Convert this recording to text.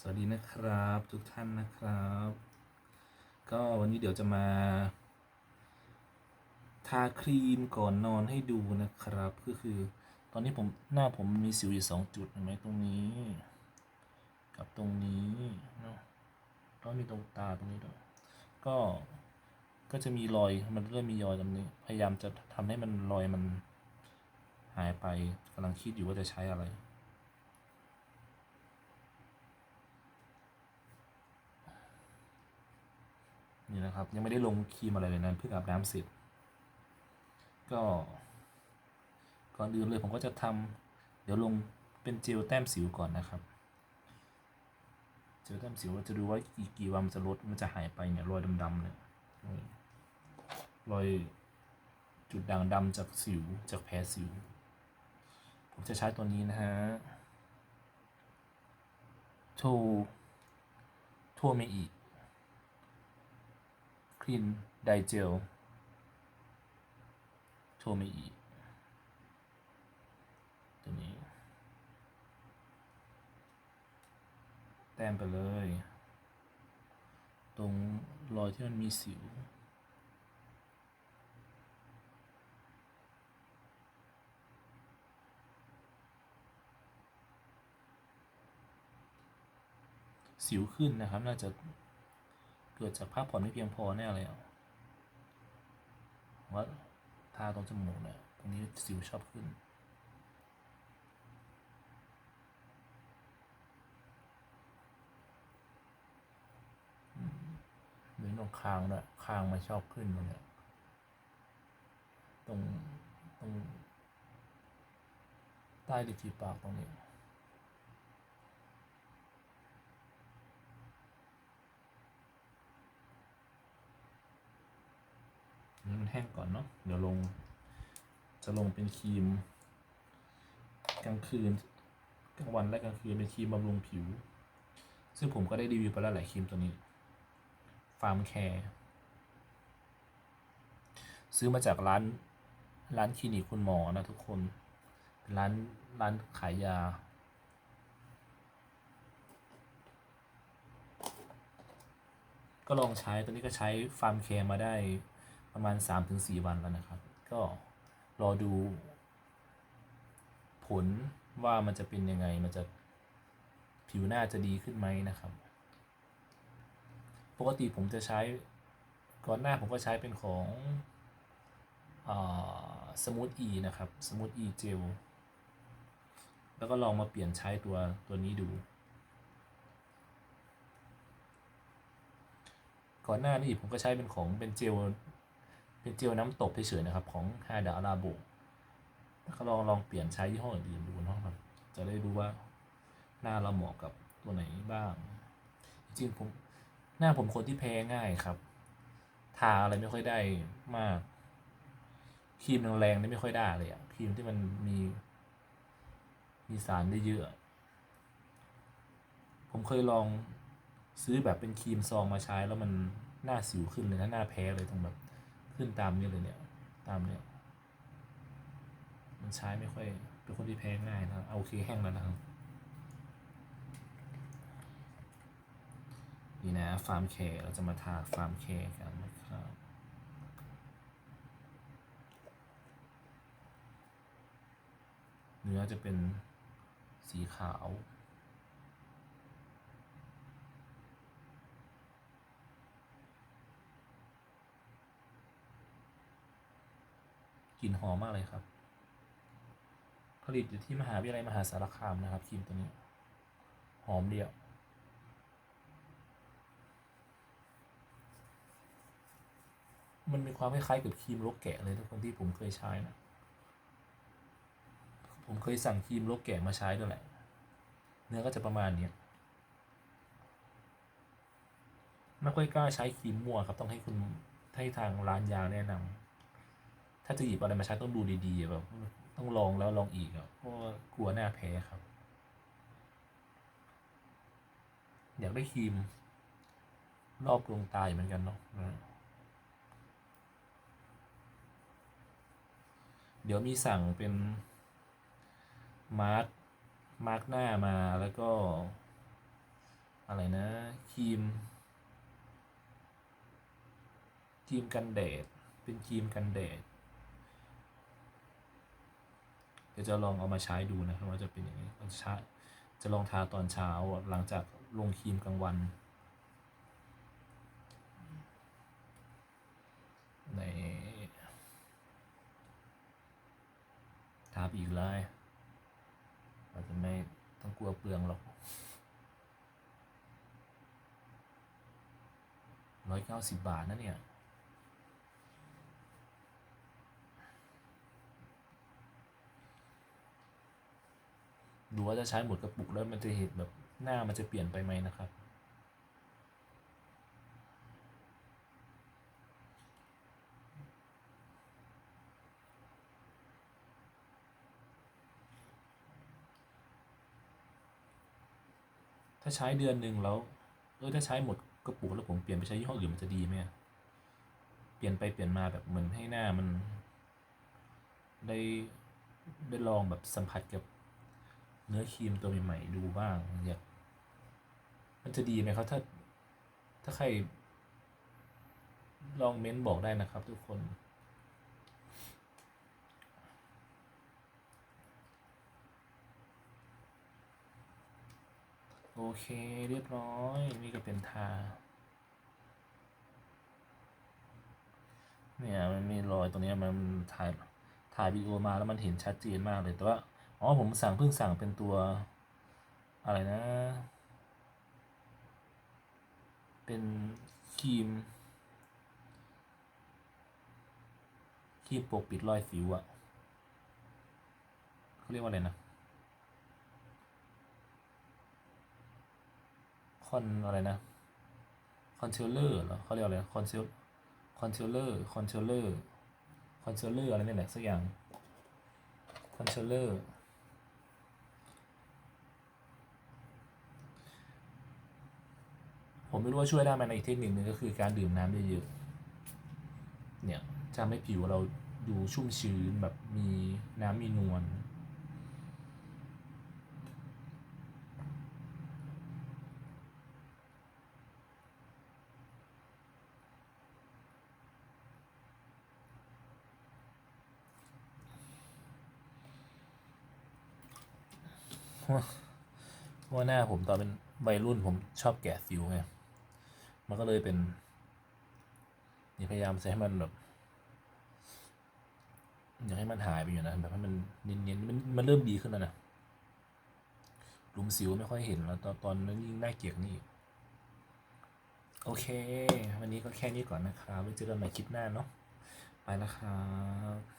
สวัสดีนะครับ ทุกท่านนะครับ ก็วันนี้เดี๋ยวจะมาทาครีมก่อนนอนให้ดูนะครับ ก็คือตอนนี้ผมหน้าผมมีสิวอยู่สองจุดเห็นไหมตรงนี้ กับตรงนี้เนาะแล้วมีตรงตาตรงนี้ด้วยก็ก็จะมีรอยมันเริ่มมีรอยตรงนี้ พยายามจะทำให้มันรอยมันหายไปกำลังคิดอยู่ว่าจะใช้อะไร นี่นะครับ ยังไม่ได้ลงครีมอะไรเลยนะเพิ่งอาบน้ำเสร็จ ก็ ก่อนอื่นเลยผมก็จะทำเดี๋ยวลงเป็นเจลแต้มสิวก่อนนะครับ เจลแต้มสิวเราจะดูว่ากี่กี่วันมันจะลดมันจะหายไปเนี่ยรอยดำๆเนี่ยรอยจุดด่างดำจากสิวจากแผลสิว ผมจะใช้ตัวนี้นะฮะโทโทเมอี ลีนไดเจล โทเมอีตัวนี้ แต้มไปเลย ตรงรอยที่มันมีสิวสิวขึ้นนะครับ น่าจะ เกิดจากพักผ่อนไม่เพียงพอแน่เลยอะว่าทาตรงจมูกเนี่ยตรงนี้สิวชอบขึ้น หรือตรงคางเนี่ยคางมันชอบขึ้นตรงเนี้ยตรงตรงใต้ดิบฝีปากตรงนี้ นี่มัน แห้งก่อนเนาะเดี๋ยวลง จะลงเป็นครีม กลางคืนกลางวันและกลางคืนเป็นครีมบำรุงผิว ซึ่งผมก็ได้รีวิวไปแล้วหลายครีมตัวนี้ฟาร์มแคร์ซื้อมาจากร้านร้านคลินิกคุณหมอนะทุกคนเป็นร้านร้านขายยา ก็ลองใช้ตัวนี้ก็ใช้ฟาร์มแคร์มาได้ ประมาณ 3-4 วันแล้วนะครับ ก็รอดูผลว่ามันจะเป็นยังไง มันจะผิวหน้าจะดีขึ้นไหมนะครับ ปกติผมจะใช้ก่อนหน้าผมก็ใช้เป็นของสมูทอีนะครับสมูทอีเจลแล้วก็ลองมาเปลี่ยนใช้ตัวตัวนี้ดู ก่อนหน้านี้ผมก็ใช้เป็นของเป็นเจล เป็นเจลน้ำตบเฉยๆนะครับ ของฮาดาอาราโบแล้วก็ลองลองเปลี่ยนใช้ยี่ห้ออื่นดูเนาะครับ จะได้รู้ว่าหน้าเราเหมาะกับตัวไหนบ้าง จริงๆผมหน้าผมคนที่แพ้ง่ายครับ ทาอะไรไม่ค่อยได้มากครีมแรงๆนี่ไม่ค่อยได้เลยอะครีมที่มันมี มีสารได้เยอะ ผมเคยลองซื้อแบบเป็นครีมซองมาใช้แล้วมันหน้าสิวขึ้นเลยนะหน้าแพ้เลยตรงแบบ ขึ้นตามนี้เลยเนี่ย ตามเนี่ย มันใช้ไม่ค่อย เป็นคนที่แพ้ง่ายนะเอาโอเคแห้งแล้วนะครับ นี่นะฟาร์มแคเราจะมาทาฟาร์มแคกันนะครับเนื้อจะเป็นสีขาว กลิ่นหอมมากเลยครับ ผลิตอยู่ที่มหาวิทยาลัยมหาสารคามนะครับครีมตัวนี้ หอมเดียว มันมีความคล้ายๆกับครีมลกแกะเลยทุกคนที่ผมเคยใช้นะ ผมเคยสั่งครีมลกแกะมาใช้ด้วยแหละ เนื้อก็จะประมาณนี้ไม่ค่อยกล้าใช้ครีมมั่วครับ ต้องให้คุณให้ทางร้านยาแนะนำ ถ้าจะหยิบอะไรมาใช้ต้องดูดีๆแบบต้องลองแล้วลองอีกอะเพราะกลัวหน้าแพ้ครับ อยากได้ครีม รอบดวงตายเหมือนกันเนาะเดี๋ยวมีสั่งเป็นมาร์คมาร์คหน้ามาแล้วก็ อะไรนะครีมครีมกันแดด เป็นครีมกันแดด เดี๋ยวจะลองเอามาใช้ดูนะครับว่าจะเป็นยังไงจะจะลองทาตอนเช้าหลังจากลงครีมกลางวันในทาไปอีกเลยเราจะไม่ต้องกลัวเปลืองหรอกร้อยเก้าสิบบาทนะเนี่ย ดูว่าจะใช้หมดกระปุกแล้วมันจะเห็นแบบหน้ามันจะเปลี่ยนไปไหมนะครับ ถ้าใช้เดือนหนึ่งแล้วเออถ้าใช้หมดกระปุกแล้วผมเปลี่ยนไปใช้ยี่ห้ออื่นมันจะดีไหมเปลี่ยนไปเปลี่ยนมาแบบเหมือนให้หน้ามัน ได้ได้ลองแบบสัมผัสกับ เนื้อครีมตัวใหม่ๆดูบ้างอยากมันจะดีไหมครับ ถ้าถ้าใคร ลองเม้นบอกได้นะครับทุกคน โอเคเรียบร้อย นี่ก็เป็นทา เนี่ยมันมีรอยตรงนี้มันถ่ายถ่ายวิดีโอมาแล้วมันเห็นชัดเจนมากเลยแต่ว่า อ๋อ ผมสั่งเพิ่งสั่งเป็นตัว อะไรนะ เป็นครีมครีมปกปิดรอยสิวอะเขาเรียกว่าอะไรนะคอนอะไรนะคอนเซลเลอร์เหรอเขาเรียกอะไรคอนเซลคอนเซลเลอร์คอนเซลเลอร์คอนเซลเลอร์อะไรนี่แหละสักอย่างคอนเซลเลอร์ ผมไม่รู้ว่าช่วยได้ไหมในอีกเทคนิคหนึ่งก็คือการดื่มน้ำเยอะๆเนี่ยจะทำให้ผิวเราดูชุ่มชื้นแบบมีน้ำมีนวลเพราะว่าหน้าผมตอนเป็นวัยรุ่นผมชอบแกะสิวไง มันก็เลยเป็นนี่พยายามจะให้มันแบบอยากให้มันหายไปอยู่นะแบบให้มันเนียนๆมันมันเริ่มดีขึ้นแล้วนะหลุมสิวไม่ค่อยเห็นแล้วตอนตอนนั้นยิ่งน่าเกลียดนี่โอเค วันนี้ก็แค่นี้ก่อนนะครับไว้เจอกันใหม่คลิปหน้าเนาะไปแล้วครับ